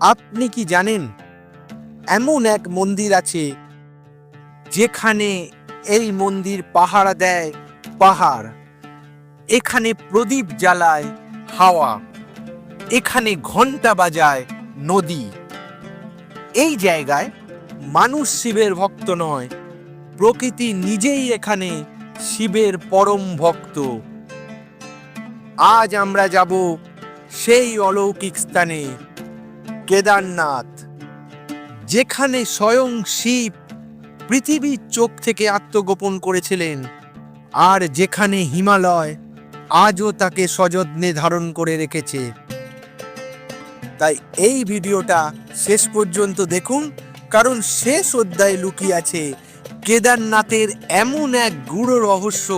আপনি কি জানেন, এমন এক মন্দির আছে যেখানে এই মন্দির পাহারা দেয় পাহাড়। এখানে প্রদীপ জ্বালায় হাওয়া। এখানে ঘণ্টা বাজায় নদী। এই জায়গায় মানুষ শিবের ভক্ত নয়, প্রকৃতি নিজেই এখানে শিবের পরম ভক্ত। আজ আমরা যাব সেই অলৌকিক স্থানে। কেদারনাথ, যেখানে স্বয়ং শিব পৃথিবীর চোখ থেকে আত্মগোপন করেছিলেন, আর যেখানে হিমালয় আজও তাকে সযত্নে ধারণ করে রেখেছে। তাই এই ভিডিওটা শেষ পর্যন্ত দেখুন, কারণ শেষ অধ্যায়ে লুকিয়ে আছে কেদারনাথের এমন এক গূঢ় রহস্য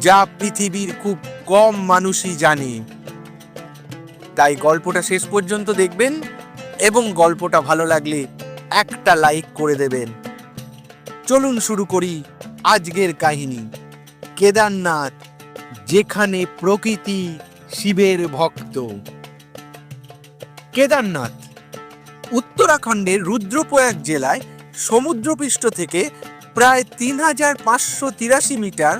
যা পৃথিবীর খুব কম মানুষই জানে। তাই গল্পটা শেষ পর্যন্ত দেখবেন। এবং গল্পটা ভালো লাগলে একটা লাইক করে দেবেন। চলুন শুরু করি আজকের কাহিনী। কেদারনাথ, যেখানে প্রকৃতি শিবের ভক্ত। কেদারনাথ, উত্তরাখণ্ডের রুদ্রপ্রয়াগ জেলায় সমুদ্রপৃষ্ঠ থেকে প্রায় তিন হাজার পাঁচশো তিরাশি মিটার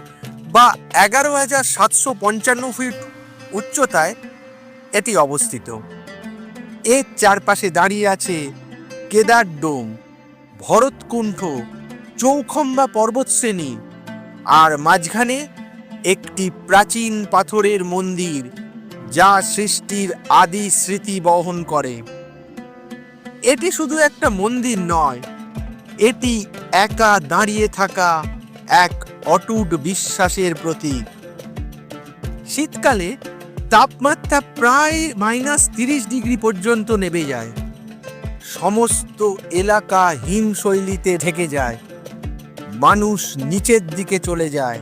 বা এগারো হাজার সাতশো পঞ্চান্ন ফিট উচ্চতায় এটি অবস্থিত। এর চারপাশে দাঁড়িয়ে আছে কেদার ডোম, ভরতকুণ্ঠ, চৌখম্বা পর্বতশ্রেণী আর মাঝখানে একটি প্রাচীন পাথরের মন্দির যা সৃষ্টির আদি স্মৃতি বহন করে। এটি শুধু একটা মন্দির নয়, এটি একা দাঁড়িয়ে থাকা এক অটুট বিশ্বাসের প্রতীক। শীতকালে তাপমাত্রা প্রায় মাইনাস তিরিশ ডিগ্রি পর্যন্ত নেমে যায়। সমস্ত এলাকা হিমশৈলীতে ঢেকে যায়। মানুষ নিচের দিকে চলে যায়।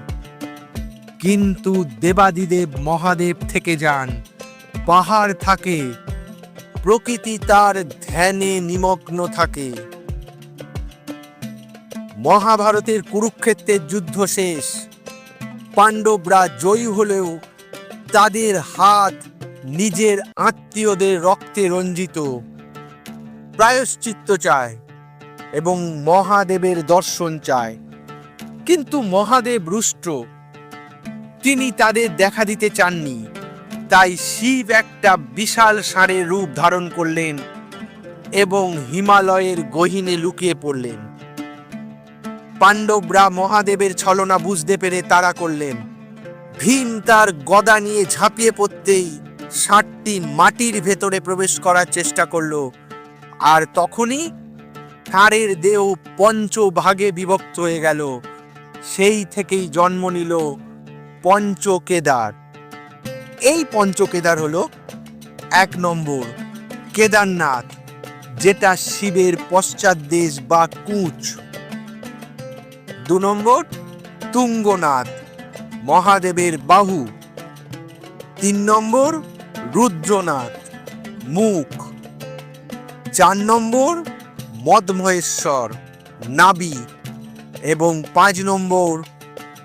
কিন্তু দেবাদিদেব মহাদেব থেকে যান। পাহাড় থাকে। প্রকৃতি তার ধ্যানে নিমগ্ন থাকে। মহাভারতের কুরুক্ষেত্রের যুদ্ধ শেষ। পাণ্ডবরা জয়ী হলেও তাদের হাত নিজের আত্মীয়দের রক্তে রঞ্জিত। প্রায়শ্চিত্ত চায় এবং মহাদেবের দর্শন চায়। কিন্তু মহাদেব রুষ্ট। তিনি তাদের দেখা দিতে চাননি। তাই শিব একটা বিশাল ষাঁড়ের রূপ ধারণ করলেন এবং হিমালয়ের গহীনে লুকিয়ে পড়লেন। পাণ্ডবরা মহাদেবের ছলনা বুঝতে পেরে তারা করলেন। ভীম তার গদা নিয়ে ঝাঁপিয়ে পড়তেই ষাটটি মাটির ভেতরে প্রবেশ করার চেষ্টা করল। আর তখনই ষাঁড়ের দেহ পঞ্চভাগে বিভক্ত হয়ে গেল। সেই থেকেই জন্ম নিল পঞ্চকেদার। এই পঞ্চকেদার হলো এক নম্বর কেদারনাথ, যেটা শিবের পশ্চাৎ দেশ বা কুচ। দু নম্বর তুঙ্গনাথ। মহাদেবের বাহু। তিন নম্বর, রুদ্রনাথ, মুখ। চার নম্বর, মদমহেশ্বর, নাবি। এবং পাঁচ নম্বর,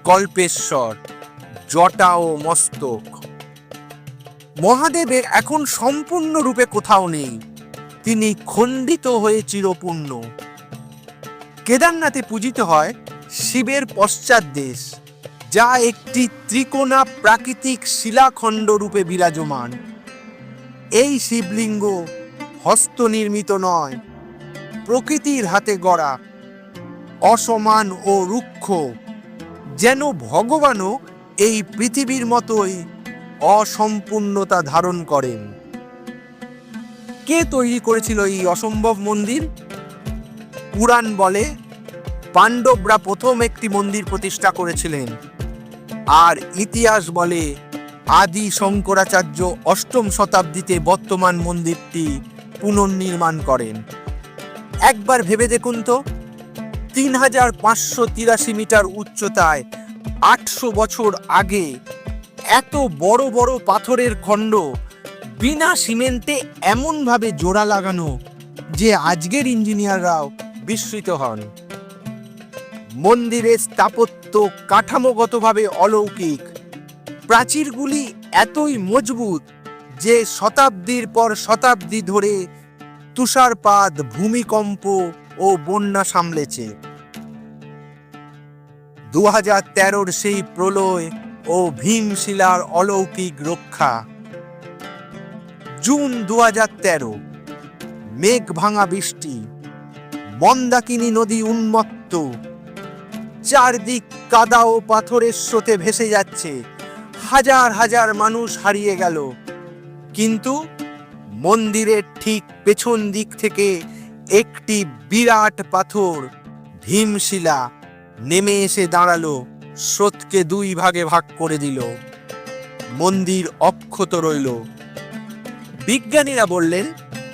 কল্পেশ্বর, জটা ও মস্তক। মহাদেবের এখন সম্পূর্ণরূপে কোথাও নেই। তিনি খণ্ডিত হয়ে চিরপূর্ণ। কেদারনাথে পূজিত হয় শিবের পশ্চাৎ দেশ যা একটি ত্রিকোণা প্রাকৃতিক শিলাখণ্ড রূপে বিরাজমান। এই শিবলিঙ্গ হস্তনির্মিত নয়, প্রকৃতির হাতে গড়া। অসমান ও রুক্ষ, যেন ভগবানও এই পৃথিবীর মতোই অসম্পূর্ণতা ধারণ করেন। কে তৈরি করেছিল এই অসম্ভব মন্দির? পুরাণ বলে পাণ্ডবরা প্রথম একটি মন্দির প্রতিষ্ঠা করেছিলেন। আর ইতিহাস বলে আদি শঙ্করাচার্য অষ্টম শতাব্দীতে বর্তমান মন্দিরটি পুনর্নির্মাণ করেন। একবার ভেবে দেখুন তো তিন হাজার পাঁচশো তিরাশি মিটার উচ্চতায় আটশো বছর আগে এত বড় বড় পাথরের খণ্ড বিনা সিমেন্টে এমনভাবে জোড়া লাগানো যে আজকের ইঞ্জিনিয়াররাও বিস্মিত হন। মন্দিরের স্থাপত্য কাঠামোগতভাবে অলৌকিক। প্রাচীরগুলি এতই মজবুত যে শতাব্দীর পর শতাব্দী ধরে তুষারপাত, ভূমিকম্প ও বন্যা সামলেছে। দু হাজার তেরোর সেই প্রলয় ও ভীমশিলার অলৌকিক রক্ষা। জুন দু হাজার তেরো মেঘ ভাঙা বৃষ্টি, মন্দাকিনী নদী উন্মত্ত চারদিক কাদা ও পাথরের স্রোতে ভেসে যাচ্ছে। হাজার হাজার মানুষ হারিয়ে গেল। কিন্তু মন্দিরের ঠিক পেছন দিক থেকে একটি বিরাট পাথর ভীমশিলা নেমে এসে দাঁড়াল, স্রোতকে দুই ভাগে ভাগ করে দিল। মন্দির অক্ষত রইল। বিজ্ঞানীরা বললেন,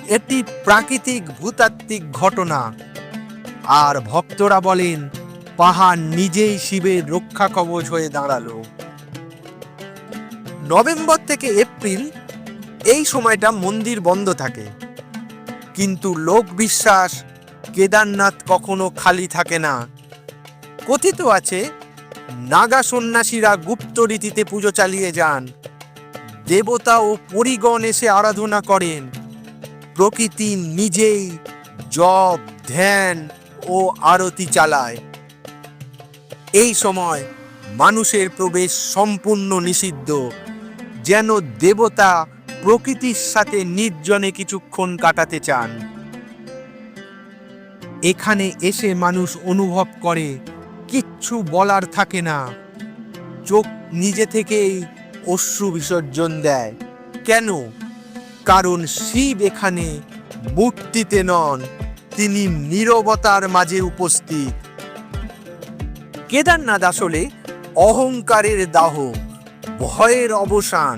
এটি প্রাকৃতিক ভূতাত্ত্বিক ঘটনা। আর ভক্তরা বলেন পাহাড় নিজেই শিবের রক্ষা কবচ হয়ে দাঁড়াল। নভেম্বর থেকে এপ্রিল, এই সময়টা মন্দির বন্ধ থাকে। কিন্তু লোক বিশ্বাস কেদারনাথ কখনো খালি থাকে না। কথিত আছে, নাগা সন্ন্যাসীরা গুপ্ত রীতিতে পুজো চালিয়ে যান। দেবতা ও পরিগণ এসে আরাধনা করেন। প্রকৃতি নিজেই জপ, ধ্যান ও আরতি চালায়। এই সময় মানুষের প্রবেশ সম্পূর্ণ নিষিদ্ধ। যেন দেবতা প্রকৃতির সাথে নির্জনে কিছুক্ষণ কাটাতে চান। এখানে এসে মানুষ অনুভব করে, কিচ্ছু বলার থাকে না। চোখ নিজে থেকেই অশ্রু বিসর্জন দেয়। কেন? কারণ শিব এখানে মূর্তিতে নন, তিনি নীরবতার মাঝে উপস্থিত। কেদারনাথ আসলে অহংকারের দাহ, ভয়ের অবসান,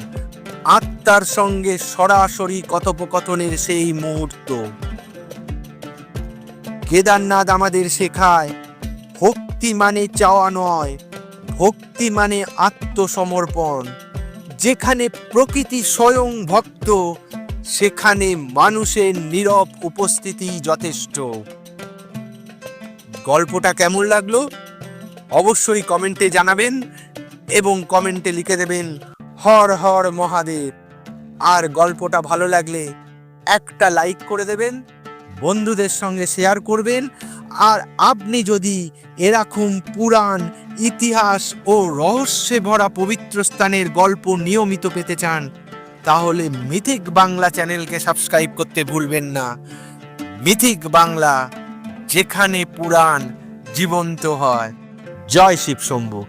আত্মার সঙ্গে সরাসরি কথোপকথনের সেই মুহূর্ত। কেদারনাথ আমাদের শেখায়, ভক্তি মানে চাওয়া নয়, ভক্তি মানে আত্মসমর্পণ। যেখানে প্রকৃতি স্বয়ং ভক্ত, সেখানে মানুষের নীরব উপস্থিতি যথেষ্ট। গল্পটা কেমন লাগল? অবশ্যই কমেন্টে জানাবেন এবং কমেন্টে লিখে দেবেন, হর হর মহাদেব। আর গল্পটা ভালো লাগলে একটা লাইক করে দেবেন, বন্ধুদের সঙ্গে শেয়ার করবেন। আর আপনি যদি এরকম পুরাণ, ইতিহাস ও রহস্যে ভরা পবিত্র স্থানের গল্প নিয়মিত পেতে চান, তাহলে মিথিক বাংলা চ্যানেলকে সাবস্ক্রাইব করতে ভুলবেন না। মিথিক বাংলা, যেখানে পুরাণ জীবন্ত হয়। জয় শিব শম্ভু।